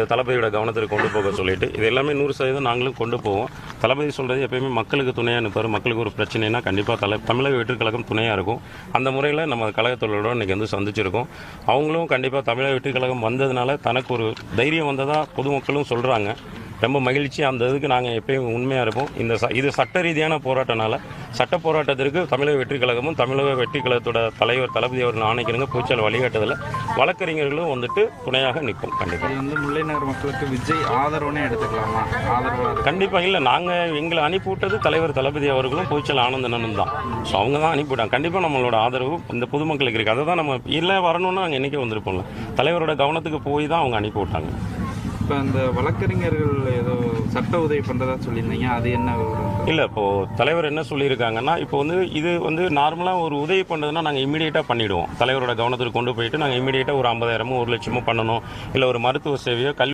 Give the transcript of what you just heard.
தளபதியோட கவனத்திற்கு கொண்டு போக சொல்லிட்டு இது எல்லாமே நூறு சதவீதம் நாங்களும் கொண்டு போவோம். தளபதி சொல்கிறது எப்பயுமே மக்களுக்கு துணையாக நிற்பார் மக்களுக்கு ஒரு பிரச்சனைனா கண்டிப்பாக தலை தமிழக வெற்றி கழகம் துணையாக இருக்கும். அந்த முறையில் நம்ம கழகத்தொழிலோட இன்றைக்கி வந்து சந்திச்சிருக்கோம். அவங்களும் கண்டிப்பாக தமிழக வெற்றி கழகம் வந்ததுனால தனக்கு ஒரு தைரியம் வந்ததாக பொதுமக்களும் சொல்கிறாங்க ரொம்ப மகிழ்ச்சி. அந்த இதுக்கு நாங்கள் எப்பயும் உண்மையாக இருப்போம். இந்த ச இது சட்ட ரீதியான போராட்டனால சட்ட போராட்டத்திற்கு தமிழக வெற்றி கழகமும் தமிழக வெற்றி கழகத்தோட தலைவர் தளபதி அவர்கள் ஆணைக்கிறங்க பூச்சால் வழிகாட்டுதல் வழக்கறிஞர்களும் வந்துட்டு துணையாக நிற்கும் கண்டிப்பாக இது வந்து முல்லை நகர் மக்களுக்கு விஜய் ஆதரவுனே எடுத்துக்கலாமா? கண்டிப்பாக இல்லை நாங்கள் எங்களை அனுப்பிவிட்டது தலைவர் தளபதி அவர்களும் பொய்ச்சல் ஆனந்தனனும் தான். ஸோ அவங்க தான் அனுப்பிவிட்டாங்க. கண்டிப்பாக நம்மளோட ஆதரவு இந்த பொதுமக்களுக்கு இருக்குது அதை தான் நம்ம இல்லை வரணும்னு நாங்கள் என்றைக்கே வந்திருப்போம்ல. தலைவரோட கவனத்துக்கு போய் தான் அவங்க அனுப்பி விட்டாங்க இப்போ அந்த வழக்கறிஞர்கள் ஏதோ சட்ட உதவி பண்ணுறதா சொல்லியிருந்தீங்க. அது என்ன இல்லை இப்போது தலைவர் என்ன சொல்லியிருக்காங்கன்னா இப்போ வந்து இது வந்து நார்மலாக ஒரு உதவி பண்ணுறதுனா நாங்கள் இமீடியட்டாக பண்ணிவிடுவோம் தலைவரோட கவனத்துக்கு கொண்டு போயிட்டு நாங்கள் இமீடியட்டாக ஒரு ஐம்பதாயிரமோ ஒரு லட்சமோ பண்ணணும். இல்லை ஒரு மருத்துவ சேவையோ கல்வி